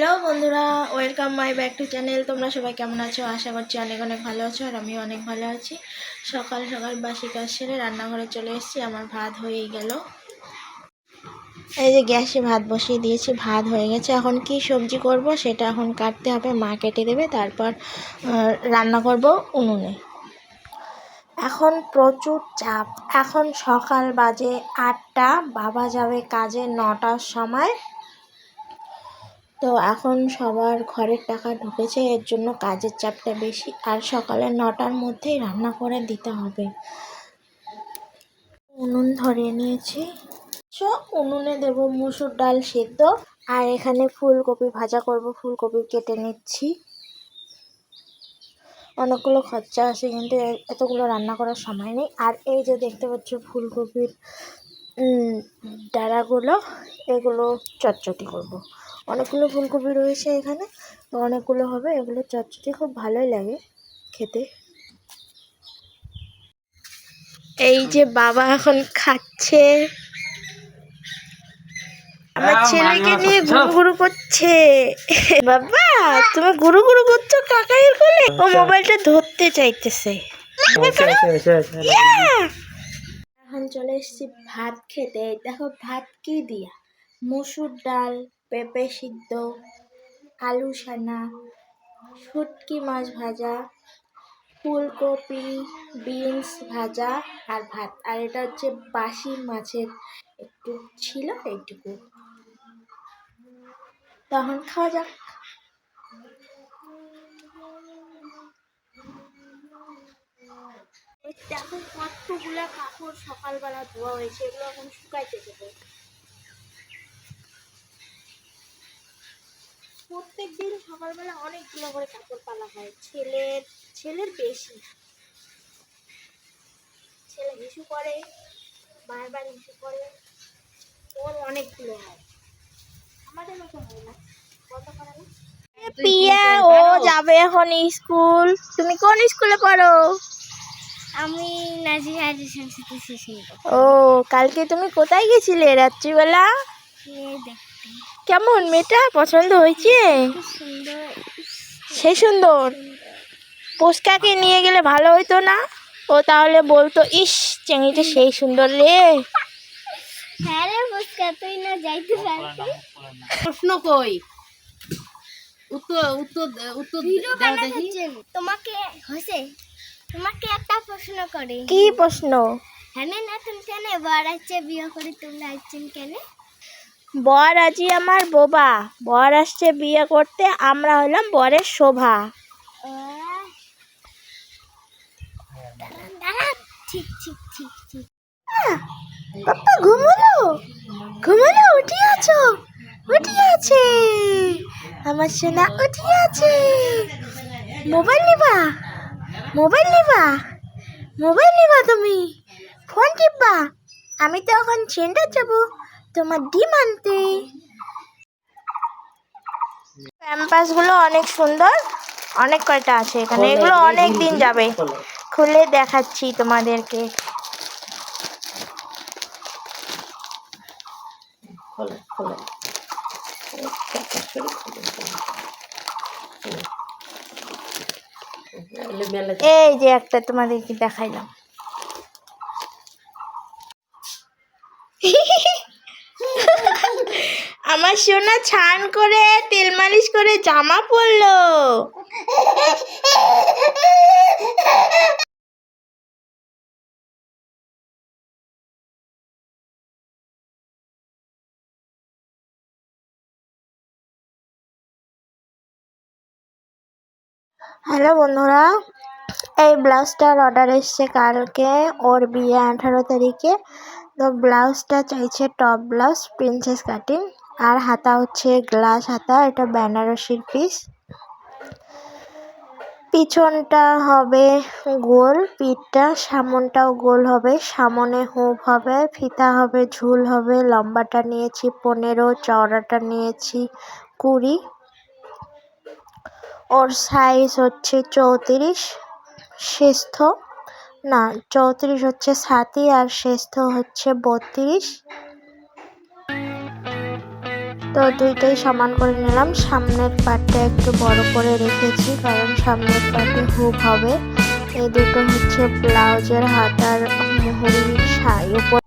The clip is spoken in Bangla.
হ্যালো বন্ধুরা, welcome my back to channel. তোমরা সবাই কেমন আছো? আশা করছি অনেক অনেক ভালো আছো আর আমিও অনেক ভালো আছি। সকাল সকাল বাসি কাজ সেরে রান্নাঘরে চলে এসেছি, আমার ভাত হয়েই গেল। এই যে গ্যাসে ভাত বসিয়ে দিয়েছি, ভাত হয়ে গেছে। এখন কি সবজি করব সেটা এখন কাটতে হবে, মা কেটে দেবে, তারপর রান্না করব উনুনে। এখন প্রচুর চাপ। এখন সকাল বাজে আটটা, বাবা যাবে কাজে নটার সময়। তো এখন সবার ঘরের টাকা ঢুকেছে, এর জন্য কাজের চাপটা বেশি। আর সকালে নটার মধ্যেই রান্না করে দিতে হবে। উনুন ধরিয়ে নিয়েছি। তো উনুনে দেবো মুসুর ডাল সেদ্ধ। আর এখানে ফুলকপি ভাজা করব, ফুলকপি কেটে নিচ্ছি। অনেকগুলো খরচা আছে, কিন্তু এতগুলো রান্না করার সময় নেই। আর এই যে দেখতে পাচ্ছ ফুলকপির ডাঁড়াগুলো, এগুলো চটচটি করব। অনেকগুলো ফুলকপি রয়েছে এখানে তো অনেকগুলো হবে। এগুলো চটচটি খুব ভালোই লাগে খেতে। এই যে বাবা এখন খাচ্ছে। আমার ছেলেকে নিয়ে গুরু গুরু করছে। বাবা তুমি গুরু গুরু করছ কাকাইয়ের কোলে? ও মোবাইলটা ধরতে চাইতেছে। এখন চলে এসেছি ভাত খেতে। দেখো ভাত কি দিয়া? মসুর ডাল পেঁপে সিদ্ধ, আলু সানা শুটকি মাছ ভাজা, ফুলকপি, বিনস ভাজা আর ভাত। আর এটা হচ্ছে বাসি মাছের একটু ছিল এইটুকু। তখন খাওয়া যাক। দেখো কতগুলা কাপড় সকালবেলা ধোয়া হয়েছে, এগুলো এখন শুকাইতে দেবো। প্রত্যেক দিন সকালবেলা অনেকগুলো করে কাপড় পালা হয়। ছেলের ছেলের বেশি। ছেলে হিসু করে বারবার হিসু করে। ওর অনেকগুলো হয়। আমাদের মতো হয় না। কত করে না। পিয়া ও যাবে এখন স্কুল। তুমি কোন স্কুলে পড়ো? আমি নাজির হাজির শিখেছি সেই ও কালকে তুমি কোথায় গেছিলে রাত্রিবেলা? দেখতে। কেমন মেয়েটা পছন্দ হয়েছে? সেই সুন্দর। পুষ্কাকে নিয়ে গেলে ভালো হইতো না? ও তাহলে বলতো ইস চেংড়িটা সেই সুন্দর রে। হ্যাঁ প্রশ্ন কই? উত্তর উত্তর উত্তর তোমাকে হসে তোমাকে একটা প্রশ্ন করে। কি প্রশ্ন? হ্যাঁ না তুমি কেন আছে বিয়ে করে তোমরা আসছেন কেন? বর আজি আমার বোবা। বর আসছে বিয়ে করতে, আমরা হলাম বরের শোভা। ঠিক ঠিক ঠিক ঠিক ঘুমোলো? ঘুমোলো আছো উঠে আছে আমার সোনা উঠে আছে মোবাইল নিবা? মোবাইল নিবা? মোবাইল নিবা তুমি। ফোন টিপবা? আমি তো এখন সেন্টার যাব। তোমার ডিম আনতে। ক্যাম্পাসগুলো অনেক সুন্দর অনেক কয়টা আছে এখানে? এগুলো অনেক দিন যাবে। খুলে দেখাচ্ছি তোমাদেরকে। এই যে একটা তোমাদেরকে দেখাইলাম। আমার সোনা ছান করে, তেল মালিশ করে জামা পরলো। হ্যালো বন্ধুরা, এই ব্লাউজটার অর্ডার এসছে কালকে, ওর বিয়ে আঠারো তারিখে। তো ব্লাউজটা চাইছে টপ ব্লাউজ প্রিন্সেস কাটিং আর হাতা হচ্ছে গ্লাস হাতা, এটা বেনারসির পিস পিছনটা হবে গোল, পিঠটা সামনটাও গোল হবে, সামনে হুপ হবে, ফিতা হবে, ঝুল হবে, লম্বাটা নিয়েছি পনেরো, চওড়াটা নিয়েছি কুড়ি। ওর সাইজ হচ্ছে চৌত্রিশ শেষ্ঠ না, চৌত্রিশ হচ্ছে সাতি আর শেষ্ঠ হচ্ছে বত্রিশ। তো দুইটাই সমান করে নিলাম। সামনের পাটটা একটু বড় করে রেখেছি, কারণ সামনের পাটে হুক হবে। এই দুটো হচ্ছে ব্লাউজের হাতার মুহুরি শাড়ি, উপর